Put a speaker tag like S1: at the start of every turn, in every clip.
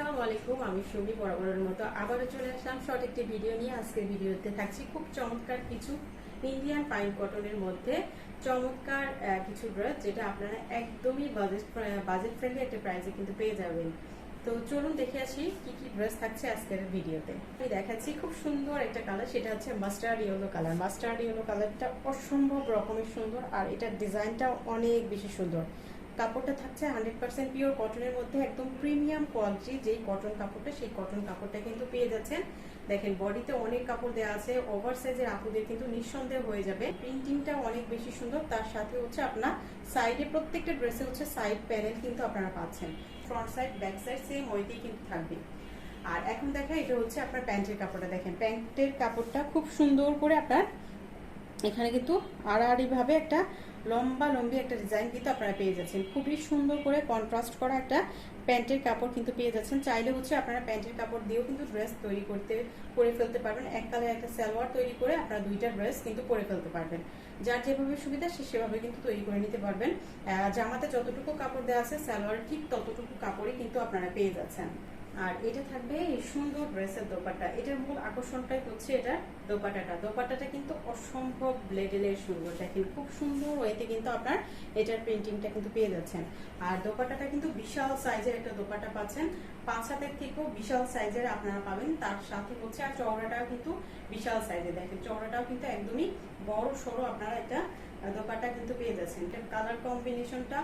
S1: আসসালামু আলাইকুম আমি সুমি বরাবরের মতো আবারও চলে আসলাম শর্ট একটি ভিডিও নিয়ে। আজকের ভিডিওতে থাকছি খুব চমৎকার কিছু ইন্ডিয়ান পাইন কটনের মধ্যে চমৎকার কিছু ড্রেস যেটা আপনারা একদমই বাজেট বাজেট ফ্রেন্ডলি একটা প্রাইসে কিন্তু পেয়ে যাবেন। তো চলুন দেখে আসি কি কি ড্রেস থাকছে আজকের ভিডিওতে। আমি দেখাচ্ছি খুব সুন্দর একটা কালার সেটা হচ্ছে mustard yellow colour mustard yellow কালারটা অসম্ভব রকমের সুন্দর আর এটার ডিজাইনটা অনেক বেশি সুন্দর। কাপড়টা থাকছে হান্ড্রেড পার্সেন্ট পিওর কটনের মধ্যে একদম প্রিমিয়াম কোয়ালিটি যেই কটন কাপড়টা, সেই কটন কাপড়টা কিন্তু পেয়ে যাচ্ছেন। দেখেন, বডিতে অনেক কাপড় দেওয়া আছে ওভার সাইজের আপুদের কিন্তু নিঃসন্দেহ হয়ে যাবে। প্রিন্টিংটা অনেক বেশি সুন্দর, তার সাথে হচ্ছে আপনার সাইডে প্রত্যেকটা ড্রেসে হচ্ছে সাইড প্যানেল কিন্তু আপনারা পাচ্ছেন। Front side back side same ওইতেই কিন্তু থাকবে। আর এখন দেখা, এটা হচ্ছে আপনার প্যান্টের কাপড়টা। দেখেন, প্যান্টের কাপড়টা খুব সুন্দর করে আপনার এখানে কিন্তু আড়াআড়ি ভাবে একটা লম্বা, লম্বি একটা ডিজাইন কিন্তু আপনারা পেয়ে যাচ্ছেন। খুবই সুন্দর করে কন্ট্রাস্ট করা একটা প্যান্টের কাপড় কিন্তু পেয়ে যাচ্ছেন। চাইলে হচ্ছে আপনারা প্যান্টের কাপড় দিয়েও কিন্তু ড্রেস তৈরি করতে, করে ফেলতে পারবেন। এক কালার একটা সালোয়ার তৈরি করে আপনারা দুইটা ড্রেস কিন্তু পরে ফেলতে পারবেন। যার যেভাবে সুবিধা, সে সেভাবে কিন্তু তৈরি করে নিতে পারবেন। জামাতে যতটুকু কাপড় দেওয়া আছে, সালোয়ার ঠিক ততটুকু কাপড়ই কিন্তু আপনারা পেয়ে যাচ্ছেন। আর এটা থাকবে সুন্দর ড্রেসের দোপাট্টা। এটার মূল আকর্ষণটাই হচ্ছে এটা দোপাট্টাটা। দোপাট্টাটা কিন্তু অসম্ভব ব্লেডেলের সুন্দর, দেখেন খুব সুন্দর ওয়েতে কিন্তু আপনার এটার প্রিন্টিংটা কিন্তু পেয়ে যাচ্ছেন। আর দোপাট্টাটা কিন্তু বিশাল সাইজের একটা দোপাট্টা পাচ্ছেন। পাঁচ হাতের থেকেও বিশাল সাইজের আপনারা পাবেন। তার সাথে হচ্ছে, আর চওড়াটাও কিন্তু বিশাল সাইজের। দেখেন চওড়াটাও কিন্তু একদমই বড় সড়ো আপনারা একটা দোপাট্টা কিন্তু পেয়ে যাচ্ছেন। কালার কম্বিনেশনটা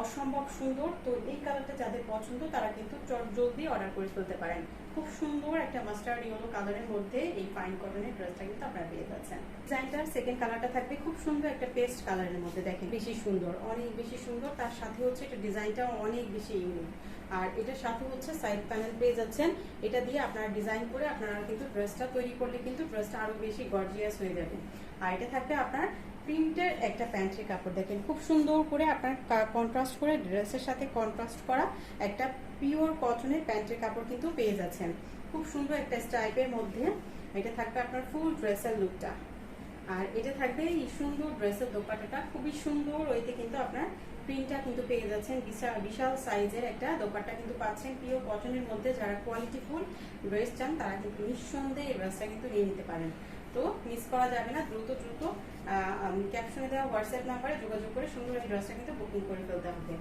S1: অসম্ভব সুন্দর। তো এই কালারটা যাদের পছন্দ, তারা কিন্তু চট জলদি অর্ডার করে ফেলতে পারেন। খুব সুন্দর একটা মাস্টার্ড ইয়েলো কালারের মধ্যে এই ফাইন কটনের ড্রেসটা কিন্তু আপনারা পেয়ে যাচ্ছেন। ডিজাইনটার সেকেন্ড কালারটা থাকবে খুব সুন্দর একটা পেস্ট কালারের মধ্যে, দেখেন বেশি সুন্দর, অনেক বেশি সুন্দর। তার সাথে হচ্ছে এটা ডিজাইনটাও অনেক বেশি ইউনিক আর এটার সাথে হচ্ছে সাইড প্যানেল পেয়ে যাচ্ছেন। এটা দিয়ে আপনারা ডিজাইন করে আপনারা কিন্তু ড্রেসটা তৈরি করলে কিন্তু ড্রেসটা আরও বেশি গর্জিয়াস হয়ে যাবে। আর এটা থাকবে আপনার প্রিন্টের একটা প্যান্টের কাপড়। দেখেন, খুব সুন্দর করে আপনার কন্ট্রাস্ট করে ড্রেসের সাথে কন্ট্রাস্ট করা একটা পিওর কটনের প্যান্টের কাপড় কিন্তু পেয়ে যাচ্ছেন। খুব সুন্দর একটা স্টাইপের মধ্যে এটা থাকবে আপনার ফুল ড্রেসের লুকটা আর এটা থাকবে এই সুন্দর ড্রেসের দোপাট্টাটা, খুবই সুন্দর ওইতে কিন্তু আপনার প্রিন্টটা কিন্তু পেয়ে যাচ্ছেন। বিশাল বিশাল সাইজের একটা দোপাট্টা কিন্তু পাচ্ছেন। পিওর কটনের মধ্যে যারা কোয়ালিটি ফুল ড্রেস চান, তারা কিন্তু নিঃসন্দেহে এই ড্রেসটা কিন্তু নিয়ে নিতে পারেন। তো মিস করা যাবে না, দ্রুত দ্রুত ক্যাপশনে দেওয়া হোয়াটসঅ্যাপ নাম্বারে যোগাযোগ করে সুন্দর এই ড্রেসটা কিন্তু বুকিং করে ফেলতে হবে।